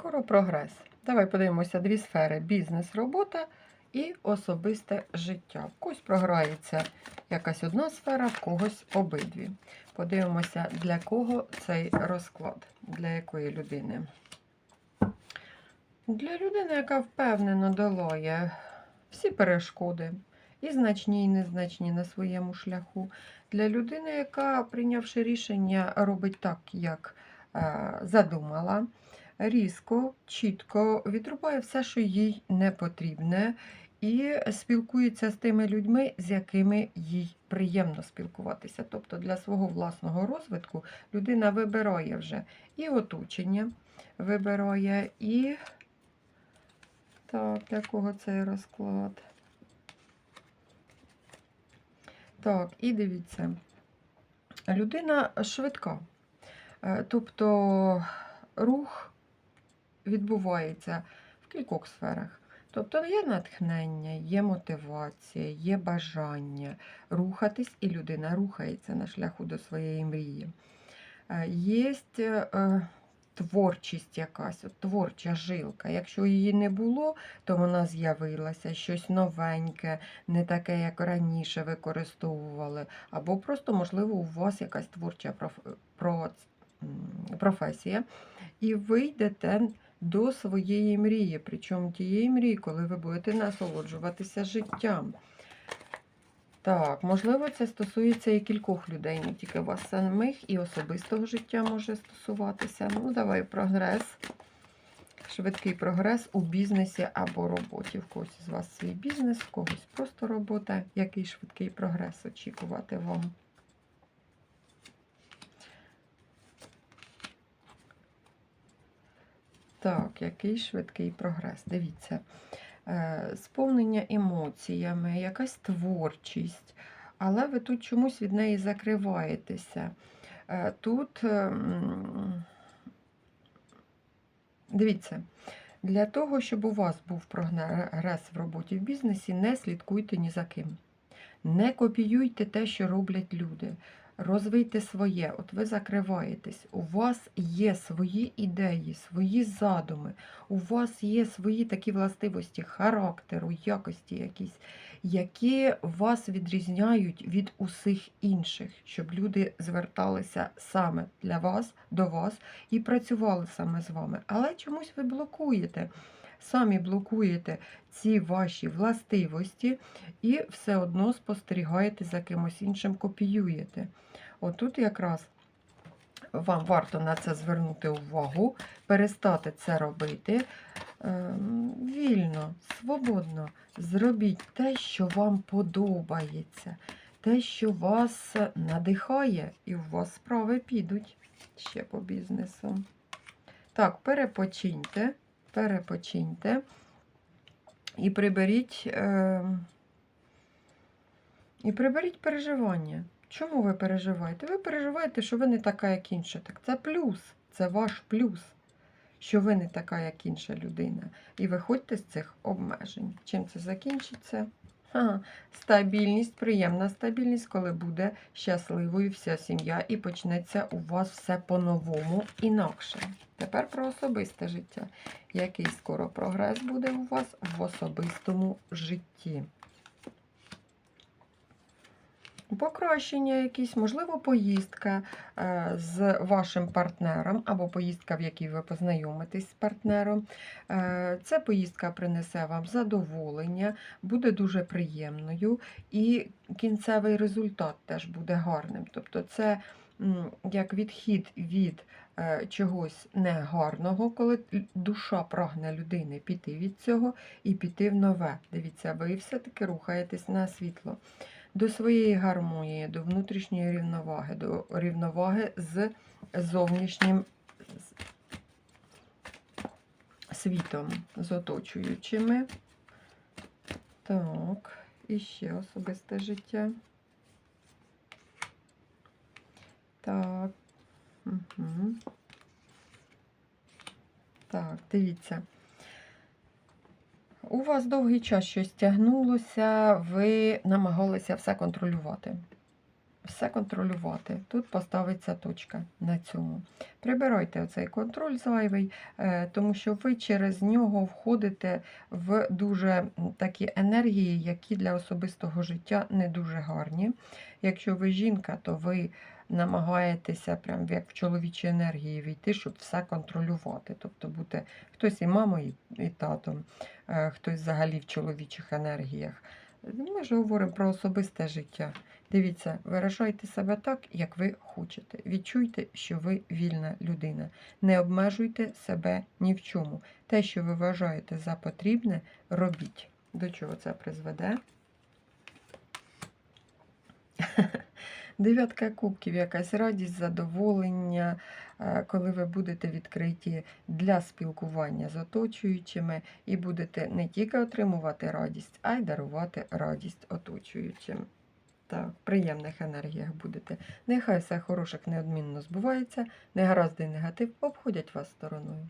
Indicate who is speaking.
Speaker 1: Скоро прогрес. Давай подивимося дві сфери: бізнес, робота і особисте життя. В когось програється якась одна сфера, в когось обидві. Подивимося, для кого цей розклад, для якої людини. Для людини, яка впевнено долає всі перешкоди, і значні, і незначні на своєму шляху. Для людини, яка, прийнявши рішення, робить так, як е, задумала, різко, чітко відрубає все, що їй не потрібне, і спілкується з тими людьми, з якими їй приємно спілкуватися. Тобто для свого власного розвитку людина вибирає вже і оточення, вибирає, і так, для кого цей розклад? Так, і дивіться, людина швидка. Е, Тобто рух відбувається в кількох сферах. Тобто є натхнення, є мотивація, є бажання рухатись, і людина рухається на шляху до своєї мрії. Е, Є е, творчість якась, от творча жилка. Якщо її не було, то вона з'явилася, щось новеньке, не таке, як раніше використовували. Або просто, можливо, у вас якась творча проф- професія, і ви йдете до своєї мрії, причому тієї мрії, коли ви будете насолоджуватися життям. Так, можливо, це стосується і кількох людей, не тільки вас самих, і особистого життя може стосуватися. Ну, давай прогрес. Швидкий прогрес у бізнесі або роботі. В когось з вас свій бізнес, в когось просто робота. Який швидкий прогрес очікувати вам? Так, який швидкий прогрес. Дивіться. Е, Сповнення емоціями, якась творчість, але ви тут чомусь від неї закриваєтеся. Е, Тут, ем, дивіться, для того, щоб у вас був прогрес в роботі в бізнесі, не слідкуйте ні за ким. Не копіюйте те, що роблять люди. Розвийте своє, от ви закриваєтесь. У вас є свої ідеї, свої задуми, у вас є свої такі властивості характеру, якості якісь, які вас відрізняють від усіх інших, щоб люди зверталися саме для вас, до вас і працювали саме з вами. Але чомусь ви блокуєте. Самі блокуєте ці ваші властивості і все одно спостерігаєте за кимось іншим, копіюєте. Отут якраз вам варто на це звернути увагу, перестати це робити ем, вільно, свободно. Зробіть те, що вам подобається, те, що вас надихає, і у вас справи підуть ще по бізнесу. Так, перепочиньте, перепочиньте і приберіть, е, і приберіть переживання. Чому ви переживаєте? Ви переживаєте, що ви не така, як інша. Так це плюс, це ваш плюс, що ви не така, як інша людина. І виходьте з цих обмежень. Чим це закінчиться? Ха, стабільність, приємна стабільність, коли буде щасливою вся сім'я і почнеться у вас все по-новому інакше. Тепер про особисте життя. Який скоро прогрес буде у вас в особистому житті? Покращення якісь, можливо, поїздка е, з вашим партнером або поїздка, в якій ви познайомитесь з партнером. Е, Ця поїздка принесе вам задоволення, буде дуже приємною, і кінцевий результат теж буде гарним. Тобто, це як відхід від е, чогось негарного, коли душа прагне людини піти від цього і піти в нове. Дивіться, ви все-таки рухаєтесь на світло до своєї гармонії, до внутрішньої рівноваги, до рівноваги з зовнішнім світом, з оточуючими. Так, і ще особисте життя. Так. Угу. Так, дивіться. У вас довгий час щось тягнулося, ви намагалися все контролювати. Все контролювати. Тут поставиться точка на цьому. Прибирайте оцей контроль зайвий, е, тому що ви через нього входите в дуже такі енергії, які для особистого життя не дуже гарні. Якщо ви жінка, то ви намагаєтеся прям як в чоловічій енергії війти, щоб все контролювати. Тобто бути хтось і мамою, і татом, е, хтось взагалі в чоловічих енергіях. Ми ж говоримо про особисте життя. Дивіться, виражайте себе так, як ви хочете. Відчуйте, що ви вільна людина. Не обмежуйте себе ні в чому. Те, що ви вважаєте за потрібне, робіть. До чого це призведе? Дев'ятка кубків, якась радість, задоволення, е, коли ви будете відкриті для спілкування з оточуючими і будете не тільки отримувати радість, а й дарувати радість оточуючим. Так, приємних енергіях будете. Нехай все хороших неодмінно збувається, негаразди і негатив обходять вас стороною.